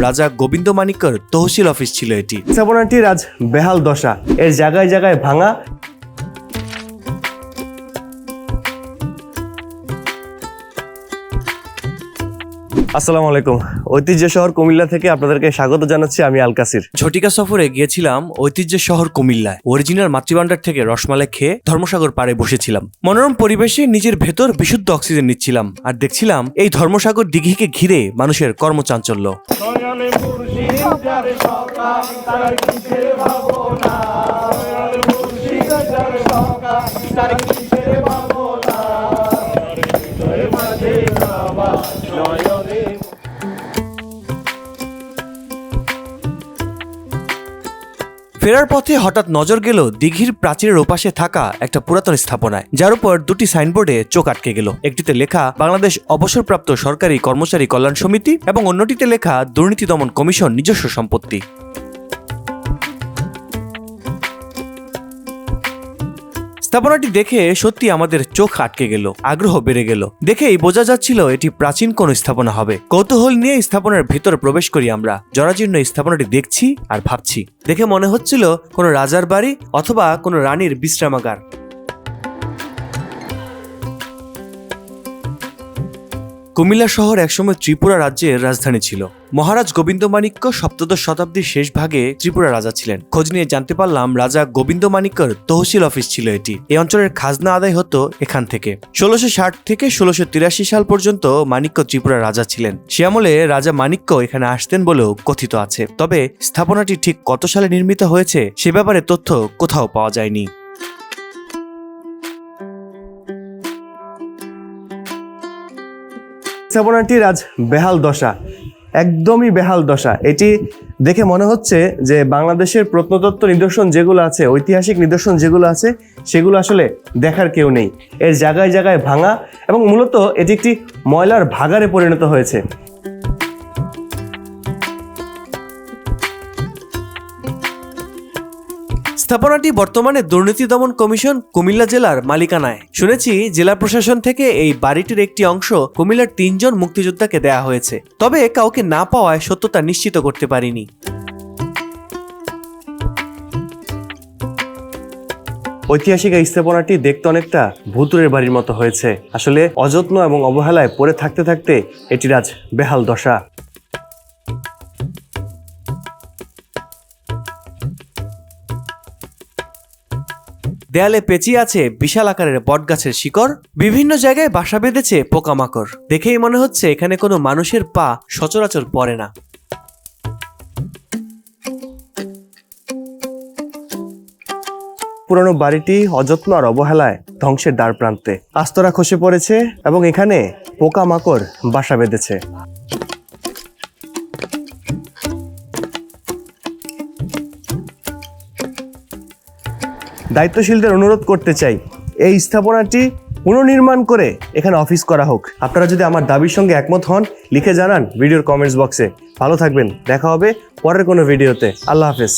রাজা গোবিন্দ মানিক্যর তহসিল অফিস ছিল এটি। স্থাপনাটির রাজ বেহাল দশা। এর জায়গায় জায়গায় ভাঙা আসসালামু আলাইকুম। ঐতিহ্য শহর কুমিল্লা থেকে আপনাদেরকে স্বাগত জানাচ্ছি আমি আলকাসির ঝটিকা সফরে গিয়েছিলাম ঐতিহ্য শহর কুমিল্লায়। অরিজিনাল মাতৃভাণ্ডার থেকে রসমালাই খেয়ে ধর্মসাগর পাড়ে বসেছিলাম। মনোরম পরিবেশে নিজের ভেতর বিশুদ্ধ অক্সিজেন নিচ্ছিলাম আর দেখছিলাম এই ধর্মসাগর দিঘিকে ঘিরে মানুষের কর্মচাঞ্চল্য। দয়ালে ফেরার পথে হঠাৎ নজর গেল দিঘির প্রাচীরের ওপাশে থাকা একটা পুরাতন স্থাপনায়, যার উপর দুটি সাইনবোর্ডে চোখ আটকে গেল। একটিতে লেখা, বাংলাদেশ অবসরপ্রাপ্ত সরকারি কর্মচারী কল্যাণ সমিতি এবং অন্যটিতে লেখা, দুর্নীতি দমন কমিশন নিজস্ব সম্পত্তি। স্থাপনাটি দেখে সত্যি আমাদের চোখ আটকে গেল, আগ্রহ বেড়ে গেল। দেখেই বোঝা যাচ্ছিল এটি প্রাচীন কোন স্থাপনা হবে। কৌতূহল নিয়ে স্থাপনার ভিতরে প্রবেশ করি আমরা। জরাজীর্ণ স্থাপনাটি দেখছি আর ভাবছি। দেখে মনে হচ্ছিল কোনো রাজার বাড়ি অথবা কোনো রানীর বিশ্রামাগার। কুমিল্লা শহর একসময় ত্রিপুরা রাজ্যের রাজধানী ছিল। মহারাজ গোবিন্দ মাণিক্য সপ্তদশ শতাব্দীর শেষ ভাগে ত্রিপুরা রাজা ছিলেন। খোঁজ নিয়ে জানতে পারলাম রাজা গোবিন্দ মাণিক্যর তহসিল অফিস ছিল এটি। এই অঞ্চলের খাজনা আদায় হতো এখান থেকে। ষোলোশো ষাট থেকে ষোলোশো তিরাশি সাল পর্যন্ত মাণিক্য ত্রিপুরা রাজা ছিলেন। সে আমলে রাজা মাণিক্য এখানে আসতেন বলেও কথিত আছে। তবে স্থাপনাটি ঠিক কত সালে নির্মিত হয়েছে সে ব্যাপারে তথ্য কোথাও পাওয়া যায়নি। স্থাপনাটির আজ বেহাল দশা, একদমই বেহাল দশা। এটি দেখে মনে হচ্ছে যে বাংলাদেশের প্রত্নতত্ত্ব নিদর্শন যেগুলো আছে, ঐতিহাসিক নিদর্শন যেগুলো আছে, সেগুলো আসলে দেখার কেউ নেই। এর জায়গায় জায়গায় ভাঙা এবং মূলত এটি একটি ময়লার ভাগারে পরিণত হয়েছে। স্থাপনাটি বর্তমানে দুর্নীতি দমন কমিশন কুমিল্লা জেলার মালিকানায়। শুনেছি জেলা প্রশাসন থেকে এই বাড়িটির একটি অংশ কুমিল্লার তিনজন মুক্তিযোদ্ধাকে দেয়া হয়েছে। তবে কাউকে না পাওয়ায় সত্যতা নিশ্চিত করতে পারিনি। ঐতিহাসিক এই স্থাপনাটি দেখতে অনেকটা ভুতুরের বাড়ির মতো হয়েছে। আসলে অযত্ন এবং অবহেলায় পড়ে থাকতে থাকতে এটির আজ বেহাল দশা। দেয়ালে পেঁচিয়ে আছে বিশাল আকারের বটগাছের শিকড়। বিভিন্ন জায়গায় বাসা বেঁধেছে পোকামাকড়। দেখেই মনে হচ্ছে এখানে কোনো মানুষের পা সচরাচর পড়ে না। পুরনো বাড়িটি অযত্ন আর অবহেলায় ধ্বংসের দ্বার প্রান্তে আস্তরা খসে পড়েছে এবং এখানে পোকামাকড় বাসা বেঁধেছে। দায়িত্বশীলদের অনুরোধ করতে চাই। এই স্থাপনাটি পুনর্নির্মাণ করে এখানে অফিস করা হোক। আপনারা যদি আমার দাবির সঙ্গে একমত হন, লিখে জানান ভিডিওর কমেন্টস বক্সে ভালো থাকবেন। দেখা হবে পরের কোনো ভিডিওতে। আল্লাহ হাফেজ।